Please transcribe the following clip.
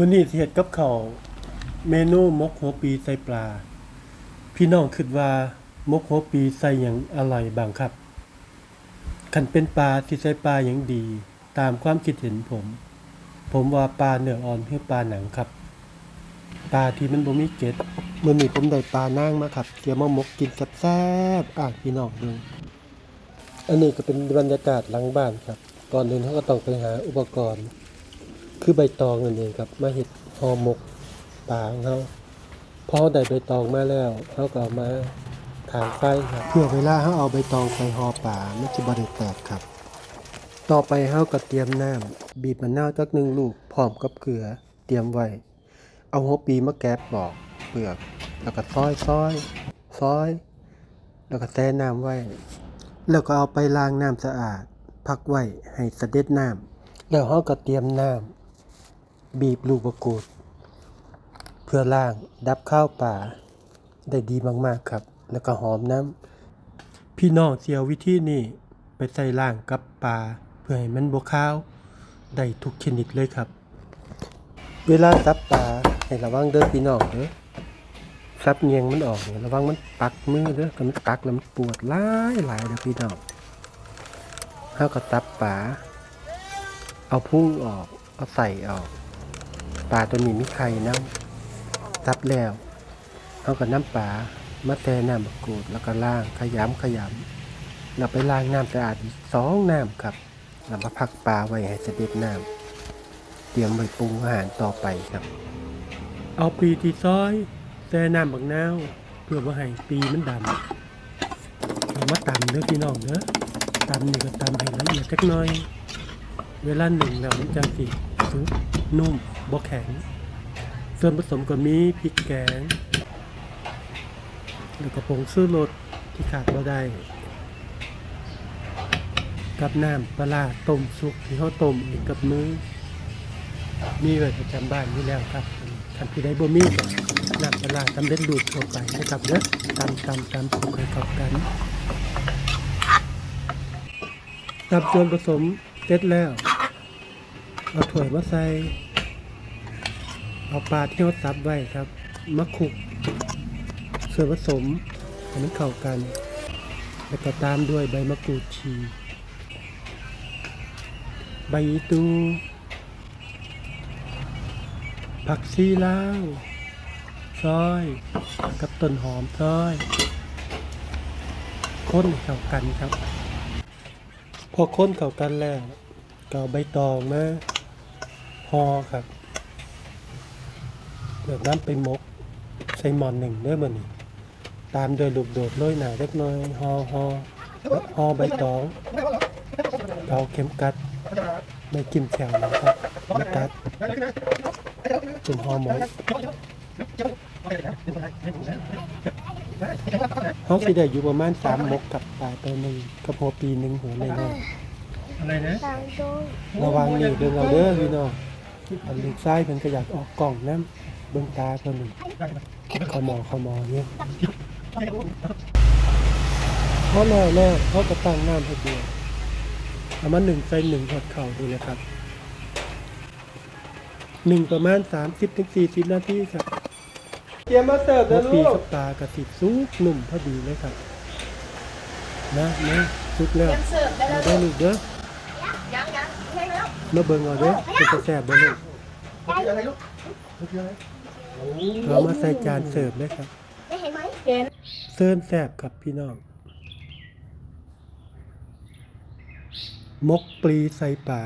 มื้อนี้สิเฮ็ดกับข้าวเมนูมกหัวปีใส่ปลา พี่น้องคิดว่ามกหัวปีใส่หยังอร่อยบ้างครับคันเป็นปลาที่ใส่ปลาหยังดี ตามความคิดเห็นผม ผมว่าปลาเนื้ออ่อนคือปลาหนังครับ ปลาที่มันบ่มีเกล็ดมื้อนี้ผมได้ปลานางมาครับเสียมามกกินแซ่บๆอะพี่น้องเบิ่งอันนี้ก็เป็นบรรยากาศหลังบ้านครับ ก่อนอื่นเขาก็ต้องไปหาอุปกรณ์ คือใบตองนั่นเองครับ มาเห็ดห่อหมกปลาของเขาพอได้ใบตองมาแล้วเขาก็เอามาถางไฟครับเพื่อเวลาเขาเอาใบตองไปห่อปลาไม่จะบริแตกครับ ต่อไปเขาก็เตรียมน้ำบีบมะนาวจักหนึ่งลูกพร้อมกับเกลือเตรียมไว้ เอาหัวปีมาแกะปอกเปลือก แล้วก็ซอยซอยซอย แล้วก็แช่น้ำไว้ แล้วก็เอาไปล้างน้ำสะอาด พักไว้ให้เสด็จน้ำแล้วเขาก็เตรียมน้ำ บีบลูกมะกรูด เพื่อล้างดับข้าวป่า ได้ดีมากๆครับ แล้วก็หอมน้ำพี่น้องเสียววิธีนี้ไปใส่ล่างกับปลาเพื่อให้มันบวข้าวได้ทุกชนิดเลยครับ เวลาซับปลาให้ระวังเด้อพี่น้องเด้อซับเงียงมันออกเนี่ยระวังมันปักมือเด้อถ้ามันปักแล้วมันปวดหลายหลายเด้อพี่น้องเฮาก็ตับปลาเอาพุ่งออกเอาใส่ออก ปลาตัวนี้มีไข่น้ำตับแล้วเอากับน้ำปลามาแต่น้ำมะกรูดแล้วก็ล้างขยำขยำเราไปล้างน้ำสะอาดอีกสองน้ำครับเรามาพักปลาไว้ให้เสด็จน้ำเตรียมไว้ปรุงอาหารต่อไปครับ เอาปีที่ซอยแช่น้ำบักนาวเพื่อว่าให้ปีมันดำเอามาตำเด้อพี่น้องเด้อตำนี่ก็ตำให้ละเอียดจักหน่อย เวลาหนึ่งแล้วมันจังสิสุกนุ่ม บ่แข็ง ส่วนผสมก็มีพริกแกง แล้วก็ผงซื้อรสที่ขาดบ่ได้ กับน้ำปลาต้มสุกที่เขาต้มอีกกับมือมีไว้ประจำบ้านอยู่แล้วครับท่านผู้บ่มีก็น้ำปลาร้าสำเร็จรูปทั่วไปนะครับเด้อตำตำตำคลุกให้เข้ากันตำส่วนผสมเสร็จแล้ว เอาถ้วยมาใส่ เอาปลาที่เราซับไว้ครับมาคลุกส่วนผสมให้มันเข้ากัน แล้วก็ตามด้วยใบมะกรูดชีใบตูผักชีลาวซอย กับต้นหอมซอยค้นเข้ากันครับ พอค้นเข้ากันแล้วก็ใบตองมาห่อครับ เดี๋ยวน้ำไปมก ใส่หมอนหนึ่งเด้อมันนี่ตามโดวยลูกโดดโรยหนาเล็กน้อยห่อห่อห่อใบตองเอาเข็มกัดไม่กินแถวนะครับไม่กัดเป็นห่อหมกห้องสิได้อยู่ประมาณสามมกกับปลาตัวหนึ่งกับหัวปีหนึ่งหัวในน้อยอะไรนะตามตรงระวังนี่เดินเอาเด้อพี่น้อง อันลูกซ้ายเพิ่นก็อยากออกกล่องน้ำเบิ่งตาเพิ่นนี่เขามองเขามองเนี่ยพอแล้วแล้วเขาก็ตั้งน้ำให้เดือดเอามาหนึ่งใส่หนึ่งหดเข่าดูนะครับหนึ่งประมาณ30-40ถึง40นาทีครับเตรียมมาเสิร์ฟหัวนะปีลูกกับตากระติดซุกหนุ่มพอดีเลยครับ นะนะซุกแล้วเสิร์ฟได้มาแล้วได้ลูกเด้อ ยังยังใช่แล้ว มาเบิ่งเอาเด้อเป็นกระแสบบ่ลูกอะไรลูกคืออะไรเรามาใส่จานเสิร์ฟเลยครับ ได้เห็นไหมเห็นเซิร์ฟแซบครับพี่น้อง มกปลีใส่ป่า